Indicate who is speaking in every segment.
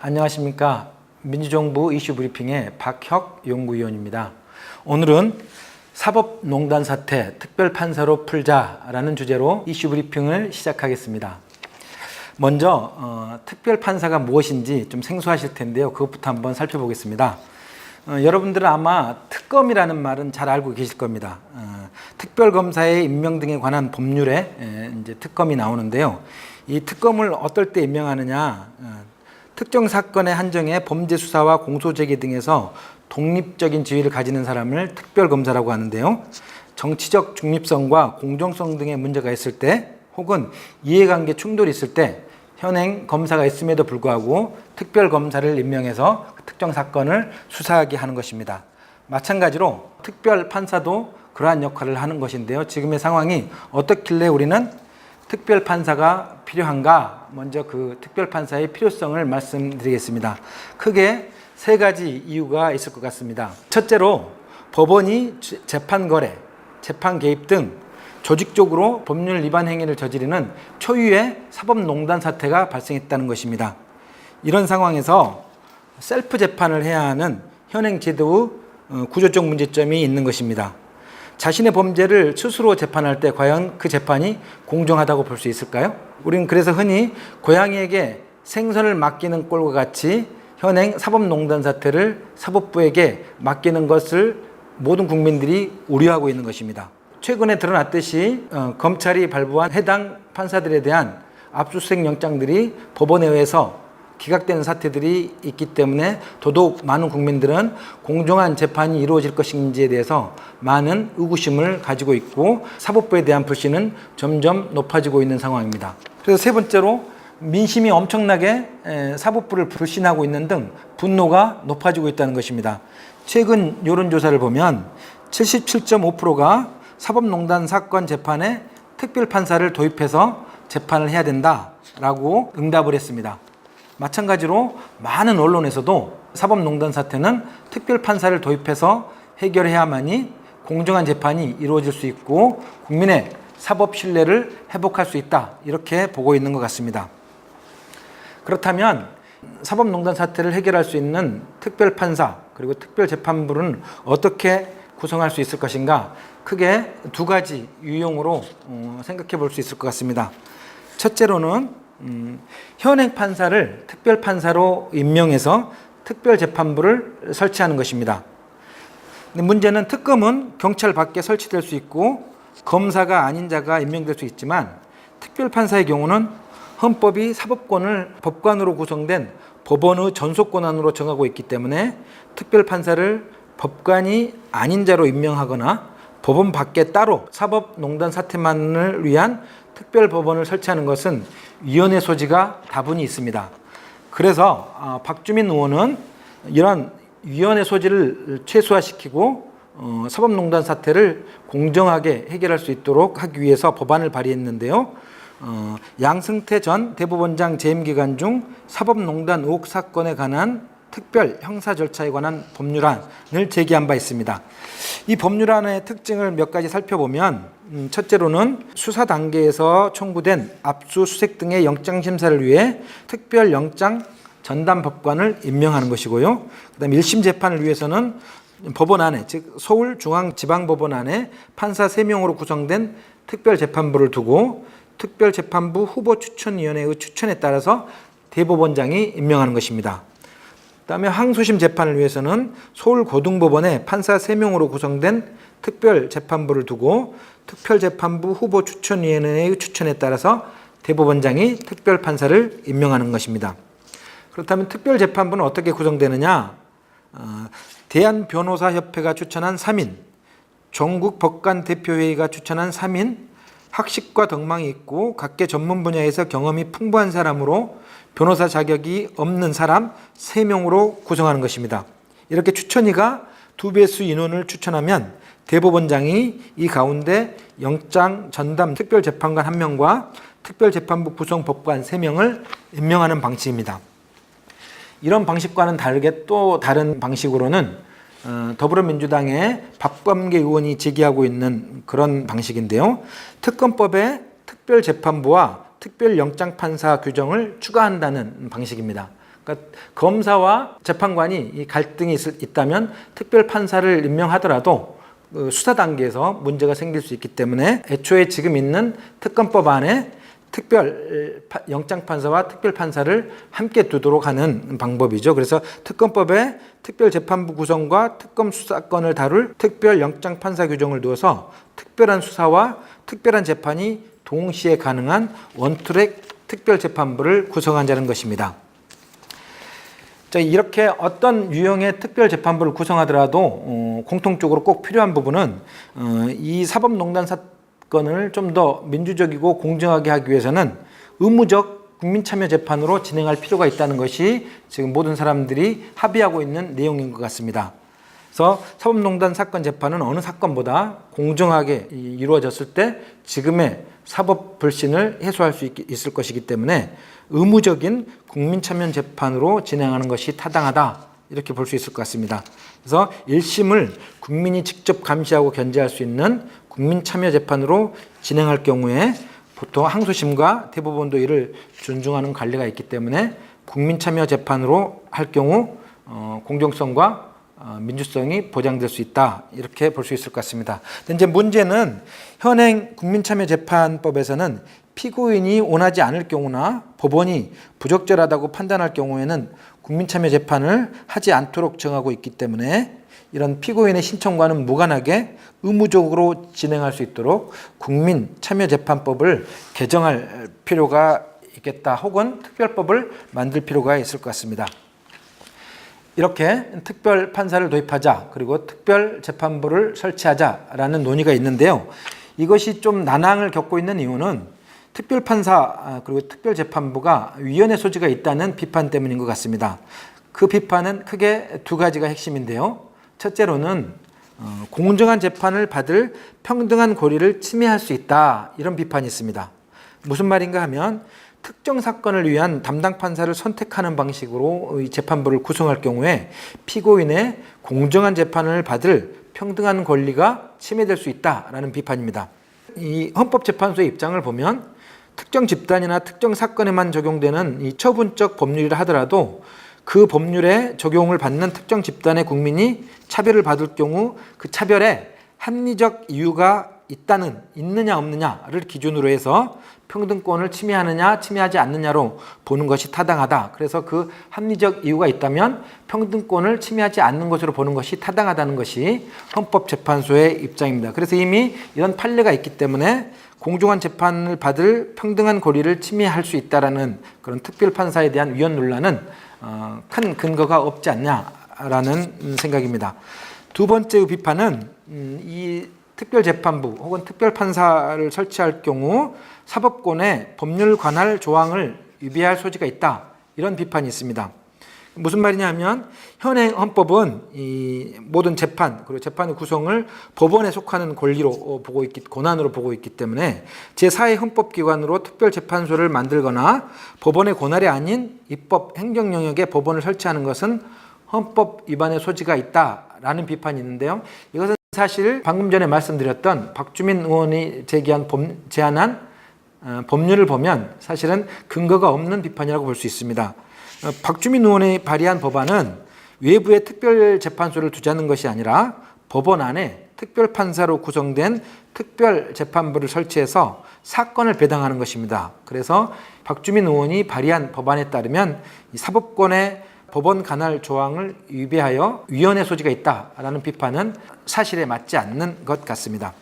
Speaker 1: 안녕하십니까. 민주정부 이슈 브리핑의 박혁 연구위원입니다. 오늘은 사법농단 사태 특별판사로 풀자라는 주제로 이슈 브리핑을 시작하겠습니다. 먼저 어, 특별판사가 무엇인지 좀 생소하실 텐데요. 그것부터 한번 살펴보겠습니다. 어, 여러분들은 아마 특검이라는 말은 잘 알고 계실 겁니다. 어, 특별검사의 임명 등에 관한 법률에 에, 이제 특검이 나오는데요. 이 특검을 어떨 때 임명하느냐? 어, 특정 사건의 한정에 범죄 수사와 공소 제기 등에서 독립적인 지위를 가지는 사람을 특별검사라고 하는데요. 정치적 중립성과 공정성 등의 문제가 있을 때 혹은 이해관계 충돌이 있을 때 현행 검사가 있음에도 불구하고 특별검사를 임명해서 특정 사건을 수사하게 하는 것입니다. 마찬가지로 특별판사도 그러한 역할을 하는 것인데요. 지금의 상황이 어떻길래 우리는 특별 판사가 필요한가? 먼저 그 특별 판사의 필요성을 말씀드리겠습니다. 크게 세 가지 이유가 있을 것 같습니다. 첫째로 법원이 재판 거래, 재판 개입 등 조직적으로 법률 위반 행위를 저지르는 초유의 사법농단 사태가 발생했다는 것입니다. 이런 상황에서 셀프 재판을 해야 하는 현행 제도의 어, 구조적 문제점이 있는 것입니다. 자신의 범죄를 스스로 재판할 때 과연 그 재판이 공정하다고 볼 수 있을까요? 우리는 그래서 흔히 고양이에게 생선을 맡기는 꼴과 같이 현행 사법농단 사태를 사법부에게 맡기는 것을 모든 국민들이 우려하고 있는 것입니다. 최근에 드러났듯이 어, 검찰이 발부한 해당 판사들에 대한 압수수색 영장들이 법원에 의해서 기각되는 사태들이 있기 때문에 더더욱 많은 국민들은 공정한 재판이 이루어질 것인지에 대해서 많은 의구심을 가지고 있고 사법부에 대한 불신은 점점 높아지고 있는 상황입니다. 그래서 세 번째로 민심이 엄청나게 에, 사법부를 불신하고 있는 등 분노가 높아지고 있다는 것입니다. 최근 여론조사를 보면 77.5%가 사법농단 사건 재판에 특별판사를 도입해서 재판을 해야 된다라고 응답을 했습니다. 마찬가지로 많은 언론에서도 사법농단 사태는 특별 판사를 도입해서 해결해야만이 공정한 재판이 이루어질 수 있고 국민의 사법 신뢰를 회복할 수 있다 이렇게 보고 있는 것 같습니다. 그렇다면 사법농단 사태를 해결할 수 있는 특별 판사 그리고 특별 재판부는 어떻게 구성할 수 있을 것인가 크게 두 가지 유형으로 어, 생각해 볼 수 있을 것 같습니다. 첫째로는 음, 현행 판사를 특별 판사로 임명해서 특별 재판부를 설치하는 것입니다. 문제는 특검은 경찰 밖에 설치될 수 있고 검사가 아닌 자가 임명될 수 있지만 특별 판사의 경우는 헌법이 사법권을 법관으로 구성된 법원의 전속 권한으로 정하고 있기 때문에 특별 판사를 법관이 아닌 자로 임명하거나 법원 밖에 따로 사법농단 사태만을 위한 특별 법원을 설치하는 것은 위헌의 소지가 다분히 있습니다. 그래서 아, 박주민 의원은 이런 위헌의 소지를 최소화시키고 어, 사법농단 사태를 공정하게 해결할 수 있도록 하기 위해서 법안을 발의했는데요. 어, 양승태 전 대법원장 재임 기간 중 사법농단 의혹 사건에 관한 특별 형사 절차에 관한 법률안을 제기한 바 있습니다. 이 법률안의 특징을 몇 가지 살펴보면 음, 첫째로는 수사 단계에서 청구된 압수수색 등의 영장 심사를 위해 특별 영장 전담 법관을 임명하는 것이고요. 그다음 1심 재판을 위해서는 법원 안에 즉 서울 중앙 지방 법원 안에 판사 3명으로 구성된 특별 재판부를 두고 특별재판부 후보 추천위원회의 추천에 따라서 대법원장이 임명하는 것입니다. 그다음에 항소심 재판을 위해서는 서울고등법원에 판사 3명으로 구성된 특별재판부를 두고 특별재판부 후보 추천위원회의 추천에 따라서 대법원장이 특별판사를 임명하는 것입니다. 그렇다면 특별재판부는 어떻게 구성되느냐? 어, 대한변호사협회가 추천한 3인, 전국법관대표회의가 추천한 3인, 학식과 덕망이 있고 각계 전문 분야에서 경험이 풍부한 사람으로 변호사 자격이 없는 사람 3명으로 구성하는 것입니다. 이렇게 추천위가 두 배수 인원을 추천하면 대법원장이 이 가운데 영장 전담 특별재판관 1명과 특별재판부 구성 법관 3명을 임명하는 방식입니다. 이런 방식과는 다르게 또 다른 방식으로는 어, 더불어민주당의 박범계 의원이 제기하고 있는 그런 방식인데요. 특검법에 특별재판부와 특별영장판사 규정을 추가한다는 방식입니다. 그러니까 검사와 재판관이 이 갈등이 있을, 있다면 특별 판사를 임명하더라도 그 수사 단계에서 문제가 생길 수 있기 때문에 애초에 지금 있는 특검법 안에 특별 파- 영장 판사와 특별 판사를 함께 두도록 하는 방법이죠. 그래서 특검법에 특별 재판부 구성과 특검 수사건을 다룰 특별 영장 판사 규정을 두어서 특별한 수사와 특별한 재판이 동시에 가능한 원트랙 특별 재판부를 구성하자는 것입니다. 자, 이렇게 어떤 유형의 특별 재판부를 구성하더라도 어, 공통적으로 꼭 필요한 부분은 어, 이 사법농단 사 건을 좀 더 민주적이고 공정하게 하기 위해서는 의무적 국민참여 재판으로 진행할 필요가 있다는 것이 지금 모든 사람들이 합의하고 있는 내용인 것 같습니다. 그래서 사법농단 사건 재판은 어느 사건보다 공정하게 이- 이루어졌을 때 지금의 사법 불신을 해소할 수 있, 있을 것이기 때문에 의무적인 국민참여 재판으로 진행하는 것이 타당하다 이렇게 볼 수 있을 것 같습니다. 그래서 1심을 국민이 직접 감시하고 견제할 수 있는 국민 참여 재판으로 진행할 경우에 보통 항소심과 대법원도 이를 존중하는 관리가 있기 때문에 국민 참여 재판으로 할 경우 어, 공정성과 어, 민주성이 보장될 수 있다 이렇게 볼 수 있을 것 같습니다. 근데 이제 문제는 현행 국민참여재판법에서는 피고인이 원하지 않을 경우나 법원이 부적절하다고 판단할 경우에는 국민참여 재판을 하지 않도록 정하고 있기 때문에 이런 피고인의 신청과는 무관하게 의무적으로 진행할 수 있도록 국민참여재판법을 개정할 필요가 있겠다 혹은 특별법을 만들 필요가 있을 것 같습니다. 이렇게 특별 판사를 도입하자 그리고 특별 재판부를 설치하자라는 논의가 있는데요. 이것이 좀 난항을 겪고 있는 이유는 특별 판사 아, 그리고 특별 재판부가 위헌의 소지가 있다는 비판 때문인 것 같습니다. 그 비판은 크게 두 가지가 핵심인데요. 첫째로는 어, 공정한 재판을 받을 평등한 권리를 침해할 수 있다 이런 비판이 있습니다. 무슨 말인가 하면 특정 사건을 위한 담당 판사를 선택하는 방식으로 이 재판부를 구성할 경우에 피고인의 공정한 재판을 받을 평등한 권리가 침해될 수 있다라는 비판입니다. 이 헌법재판소의 입장을 보면 특정 집단이나 특정 사건에만 적용되는 이 처분적 법률이라 하더라도 그 법률에 적용을 받는 특정 집단의 국민이 차별을 받을 경우 그 차별에 합리적 이유가 있다는 있느냐 없느냐를 기준으로 해서 평등권을 침해하느냐 침해하지 않느냐로 보는 것이 타당하다. 그래서 그 합리적 이유가 있다면 평등권을 침해하지 않는 것으로 보는 것이 타당하다는 것이 헌법재판소의 입장입니다. 그래서 이미 이런 판례가 있기 때문에 공정한 재판을 받을 평등한 권리를 침해할 수 있다라는 그런 특별 판사에 대한 위헌 논란은 어, 큰 근거가 없지 않냐라는 생각입니다. 두 번째 비판은 음, 이 특별재판부 혹은 특별판사를 설치할 경우 사법권의 법률 관할 조항을 위배할 소지가 있다 이런 비판이 있습니다. 무슨 말이냐면 현행 헌법은 이 모든 재판 그리고 재판의 구성을 법원에 속하는 권리로 어, 보고 있기 권한으로 보고 있기 때문에 제4의 헌법 기관으로 특별 재판소를 만들거나 법원의 권한이 아닌 입법 행정 영역에 법원을 설치하는 것은 헌법 위반의 소지가 있다라는 비판이 있는데요. 이것은 사실 방금 전에 말씀드렸던 박주민 의원이 제기한 법, 제안한 어, 법률을 보면 사실은 근거가 없는 비판이라고 볼 수 있습니다. 어, 박주민 의원이 발의한 법안은 외부에 특별재판소를 두자는 것이 아니라 법원 안에 특별판사로 구성된 특별재판부를 설치해서 사건을 배당하는 것입니다. 그래서 박주민 의원이 발의한 법안에 따르면 이 사법권의 법원 관할 조항을 위배하여 위헌의 소지가 있다라는 비판은 사실에 맞지 않는 것 같습니다.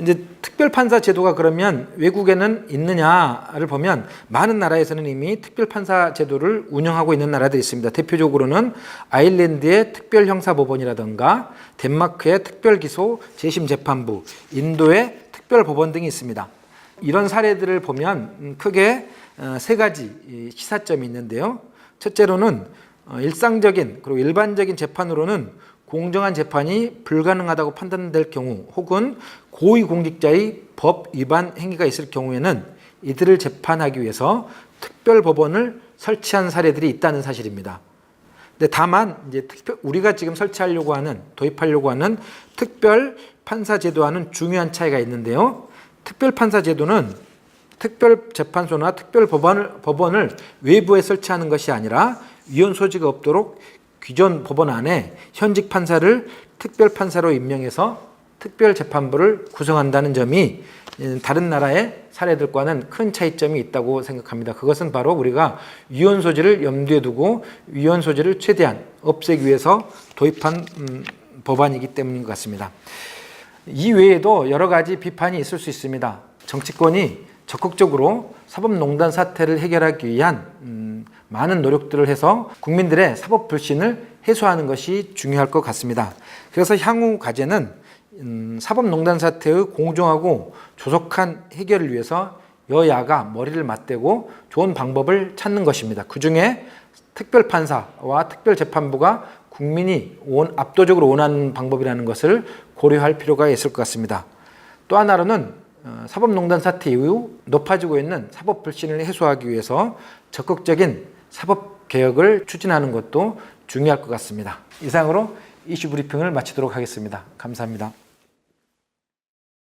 Speaker 1: 이제 특별판사 제도가 그러면 외국에는 있느냐를 보면 많은 나라에서는 이미 특별판사 제도를 운영하고 있는 나라들이 있습니다. 대표적으로는 아일랜드의 특별형사법원이라든가 덴마크의 특별기소 재심재판부, 인도의 특별법원 등이 있습니다. 이런 사례들을 보면 음, 크게 어, 세 가지 이 시사점이 있는데요. 첫째로는 어, 일상적인 그리고 일반적인 재판으로는 공정한 재판이 불가능하다고 판단될 경우 혹은 고위공직자의 법 위반 행위가 있을 경우에는 이들을 재판하기 위해서 특별 법원을 설치한 사례들이 있다는 사실입니다. 근데 다만 이제 특별 우리가 지금 설치하려고 하는 도입하려고 하는 특별 판사 제도와는 중요한 차이가 있는데요. 특별 판사 제도는 특별재판소나 특별법원을 법원을 외부에 설치하는 것이 아니라 위헌 소지가 없도록 기존 법원 안에 현직 판사를 특별판사로 임명해서 특별재판부를 구성한다는 점이 음, 다른 나라의 사례들과는 큰 차이점이 있다고 생각합니다. 그것은 바로 우리가 위헌 소지를 염두에 두고 위헌 소지를 최대한 없애기 위해서 도입한 음, 법안이기 때문인 것 같습니다. 이 외에도 여러 가지 비판이 있을 수 있습니다. 정치권이 적극적으로 사법농단 사태를 해결하기 위한 음, 많은 노력들을 해서 국민들의 사법 불신을 해소하는 것이 중요할 것 같습니다. 그래서 향후 과제는 음, 사법농단 사태의 공정하고 조속한 해결을 위해서 여야가 머리를 맞대고 좋은 방법을 찾는 것입니다. 그 중에 특별판사와 특별재판부가 국민이 원- 압도적으로 원하는 방법이라는 것을 고려할 필요가 있을 것 같습니다. 또 하나로는 어, 사법농단 사태 이후 높아지고 있는 사법 불신을 해소하기 위해서 적극적인 사법 개혁을 추진하는 것도 중요할 것 같습니다. 이상으로 이슈 브리핑을 마치도록 하겠습니다. 감사합니다.